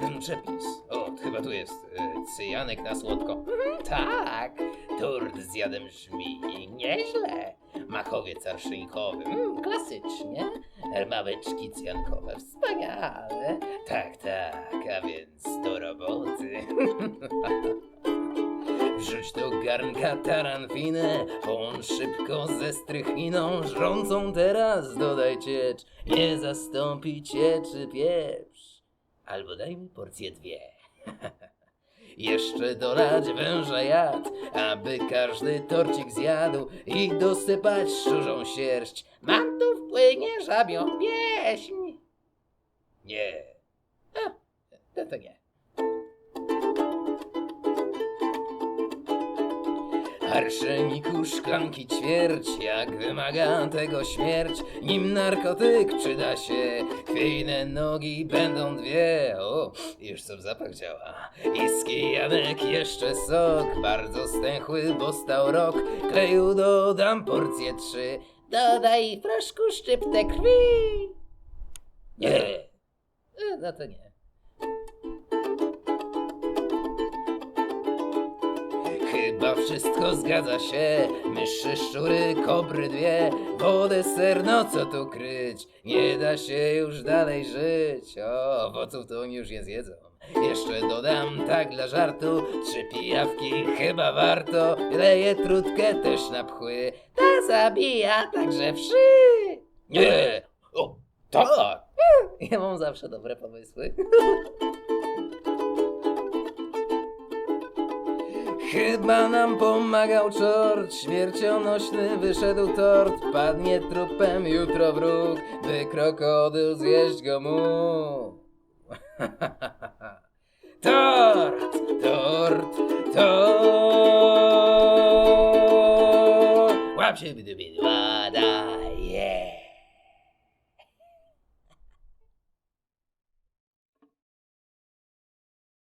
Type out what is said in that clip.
ten przepis? O, chyba tu jest e, cyjanek na słodko. Mhm, tak, tort z jadem brzmi nieźle. Makowiec arszynkowy, mm, klasycznie. Małeczki cyjankowe, wspaniale. Tak, tak, a więc do roboty. Wrzuć do garnka taranfinę, połącz szybko ze strychniną, żrącą teraz dodaj ciecz, nie zastąpi cieczy pieprz. Albo daj mi porcję dwie. Jeszcze dolać węża jad, aby każdy torcik zjadł i dosypać szczurzą sierść. Mam tu wpłynie żabią pieśń. Nie. A, to, to nie. Arszeniku szklanki ćwierć, jak wymaga tego śmierć, nim narkotyk przyda się, chwiejne nogi będą dwie, o, już co zapach działa. I z kijanek jeszcze sok, bardzo stęchły, bo stał rok, kleju dodam porcję trzy, dodaj proszku szczyptę krwi. Nie, E, no to nie. Chyba wszystko zgadza się. Myszy, szczury, kobry dwie. Wodę serno, co tu kryć? Nie da się już dalej żyć. O, owoców to oni już nie zjedzą. Jeszcze dodam tak dla żartu, trzy pijawki chyba warto. Leję trutkę też na pchły. Ta zabija także wszy. Nie! O, tak! Ja mam zawsze dobre pomysły. Chyba nam pomagał czort, śmiercionośny wyszedł tort, padnie trupem jutro wróg, by krokodyl zjeść go mógł. tort, tort, tort. Łap się, łada, yeah.